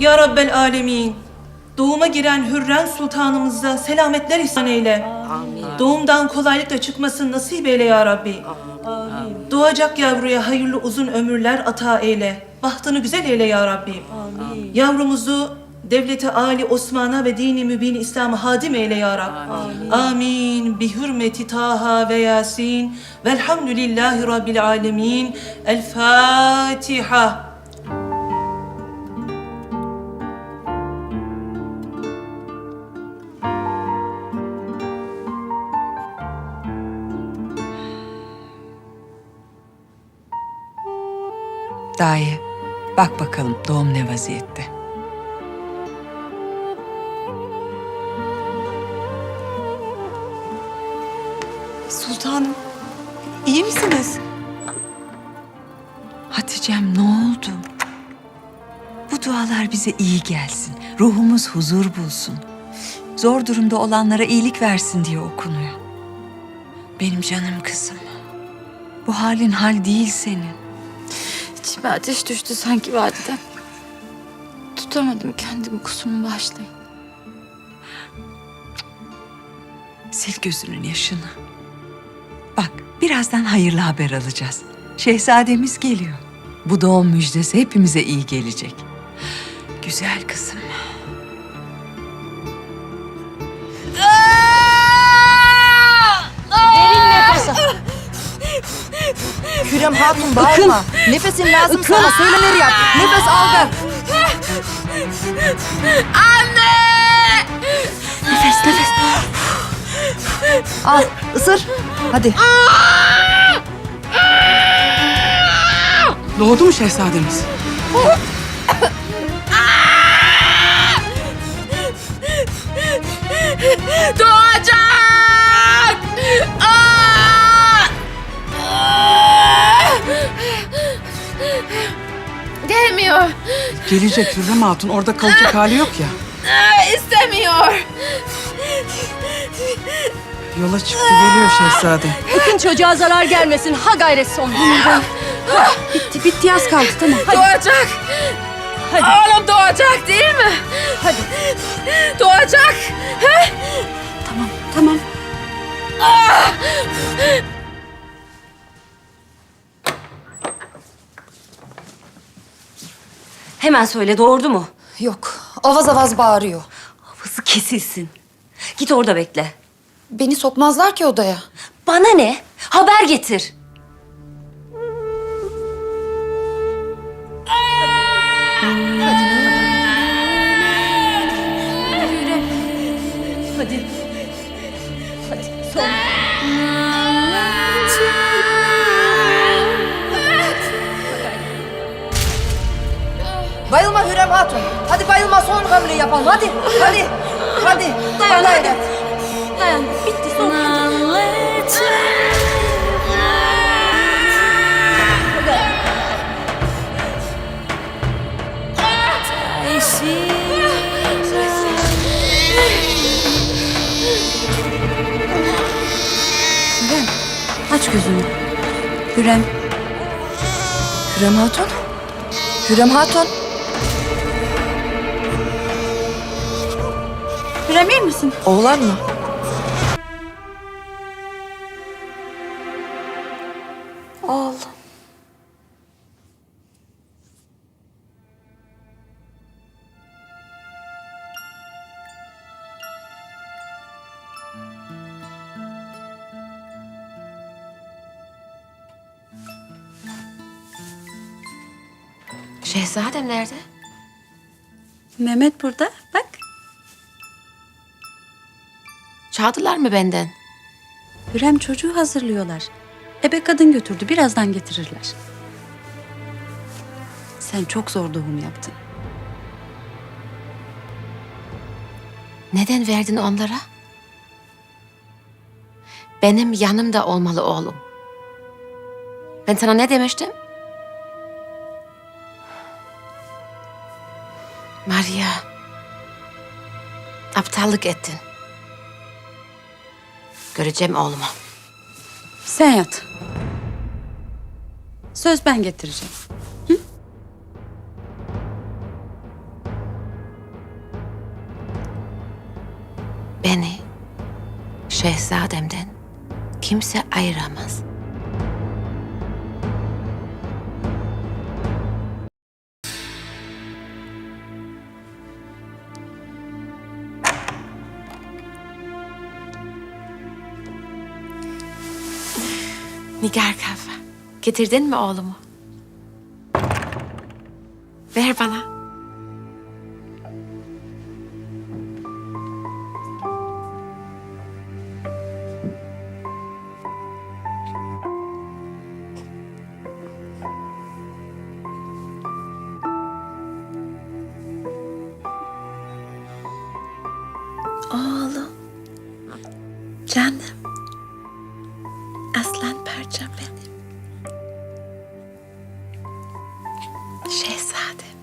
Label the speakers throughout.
Speaker 1: Ya Rabbel Alemin. Doğuma giren Hürrem Sultanımıza selametler ihsan eyle. Doğumdan kolaylıkla çıkmasını nasip eyle ya Rabbi. Doğacak yavruya hayırlı uzun ömürler ata eyle. Bahtını güzel eyle ya Rabbi. Yavrumuzu devleti Ali Osman'a ve dini mübin İslam'a hadim eyle ya Rabbi. Amin. Bi hürmeti Taha ve Yasin. Velhamdülillahi Rabbil alemin. El Fatiha.
Speaker 2: Daye, bak bakalım doğum ne vaziyette.
Speaker 3: Sultanım, iyi misiniz?
Speaker 2: Hatice'm ne oldu? Bu dualar bize iyi gelsin. Ruhumuz huzur bulsun. Zor durumda olanlara iyilik versin diye okunuyor. Benim canım kızım. Bu halin hal değil senin.
Speaker 4: İçime ateş düştü sanki validem. Tutamadım kendimi kusurumu bağışlayın.
Speaker 2: Sil gözünün yaşını. Bak birazdan hayırlı haber alacağız. Şehzademiz geliyor. Bu doğum müjdesi hepimize iyi gelecek. Güzel kızım.
Speaker 3: Hürrem Hatun bağırma. Nefesin lazım sana. Söylenir yap. Nefes al ver.
Speaker 4: Nefes nefes.
Speaker 3: Al, ısır. Hadi.
Speaker 5: Doğdu mu şehzademiz? Gelecek Hürrem Hatun. Orada kalacak hali yok ya.
Speaker 4: İstemiyor.
Speaker 5: Yola çıktı geliyor şehzade.
Speaker 6: Sakın çocuğa zarar gelmesin. Ha gayret son.
Speaker 3: Bitti, bitti yaz kaldı. Tamam.
Speaker 4: Doğacak. Oğlum doğacak değil mi?
Speaker 6: Hadi.
Speaker 4: Doğacak.
Speaker 3: Tamam.
Speaker 6: Hemen söyle doğurdu mu?
Speaker 7: Yok. Avaz avaz bağırıyor.
Speaker 6: Hafızı kesilsin. Git orada bekle.
Speaker 7: Beni sokmazlar ki odaya.
Speaker 6: Bana ne? Haber getir. Hadi. Hadi. Son.
Speaker 3: Bayılma Hürrem Hatun. Hadi bayılma son hamleyi yapalım. Hadi. Hadi. Hadi.
Speaker 6: Dayan, hadi.
Speaker 3: öyle.
Speaker 6: Dayan. Bitti son.
Speaker 3: Aç gözünü. Hürrem. Hürrem Hatun. Hürrem Hatun.
Speaker 6: İyi misin?
Speaker 3: Oğlan mı?
Speaker 7: Al.
Speaker 4: Şehzadem nerede?
Speaker 6: Mehmet burada.
Speaker 4: Çaldılar mı benden?
Speaker 6: Hürrem çocuğu hazırlıyorlar. Ebe kadın götürdü. Birazdan getirirler. Sen çok zor doğum yaptın.
Speaker 4: Neden verdin onlara? Benim yanımda olmalı oğlum. Ben sana ne demiştim? Maria, aptallık ettin göreceğim oğluma.
Speaker 6: Sen yat. Söz ben getireceğim.
Speaker 4: Beni şehzademden kimse ayıramaz. Nigar kahve. Getirdin mi oğlumu? Ver bana. Şehzadem.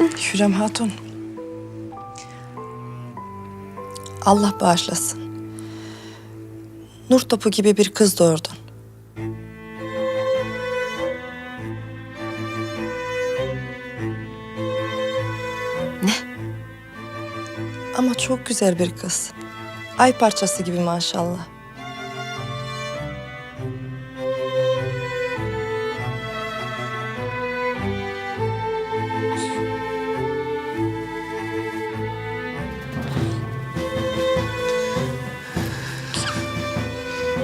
Speaker 3: Hürrem Hatun. Allah bağışlasın. Nur topu gibi bir kız doğurdun.
Speaker 4: Ne?
Speaker 3: Ama çok güzel bir kız. Ay parçası gibi maşallah.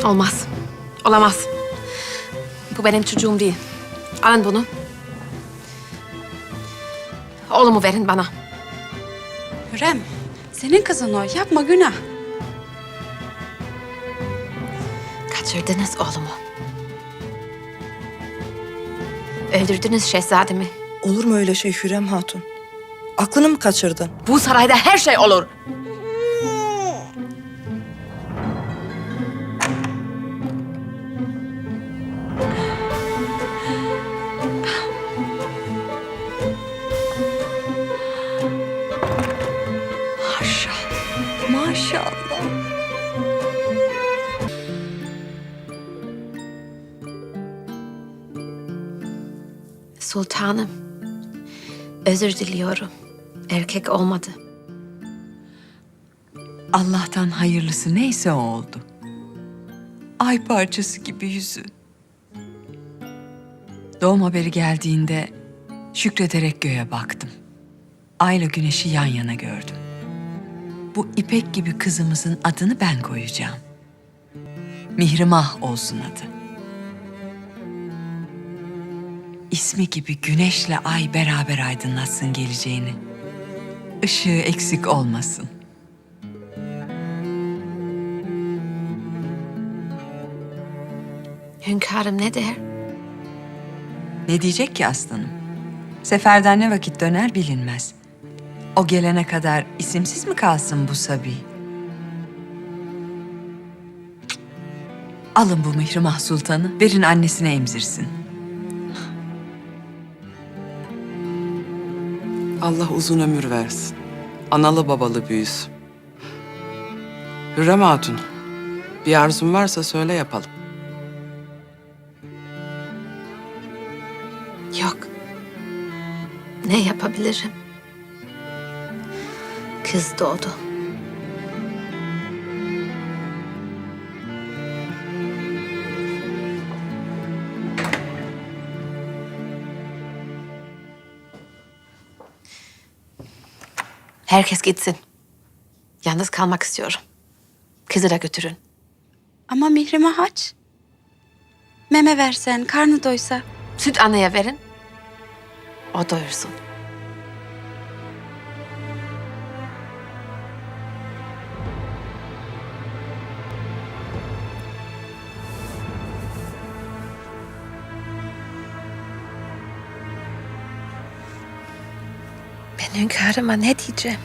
Speaker 4: Olmaz. Olamaz. Bu benim çocuğum değil. Alın bunu. Oğlumu verin bana.
Speaker 8: Hürrem, senin kızın o. Yapma günah.
Speaker 4: Kaçırdınız oğlumu. Öldürdünüz şehzademi.
Speaker 3: Olur mu öyle şey Hürrem Hatun? Aklını mı kaçırdın?
Speaker 4: Bu sarayda her şey olur. Sultanım. Özür diliyorum. Erkek olmadı.
Speaker 6: Allah'tan hayırlısı neyse oldu. Ay parçası gibi yüzü. Doğum haberi geldiğinde şükrederek göğe baktım. Ayla güneşi yan yana gördüm. Bu ipek gibi kızımızın adını ben koyacağım. Mihrimah olsun adı. İsmi gibi güneşle ay beraber aydınlatsın geleceğini. Işığı eksik olmasın.
Speaker 4: Hünkârım ne der?
Speaker 6: Ne diyecek ki aslanım? Seferden ne vakit döner bilinmez. O gelene kadar isimsiz mi kalsın bu Sabi? Alın bu Mihrimah Sultan'ı, verin annesine emzirsin.
Speaker 5: Allah uzun ömür versin. Analı babalı büyüsün. Hürrem Hatun, bir arzun varsa söyle yapalım.
Speaker 4: Yok. Ne yapabilirim? Kız doğdu. Herkes gitsin. Yalnız kalmak istiyorum. Kızı da götürün.
Speaker 8: Ama Mihrimah aç. Meme versen, karnı doysa.
Speaker 4: Süt anneye verin. O doyursun. Hünkârıma ne diyeceğim?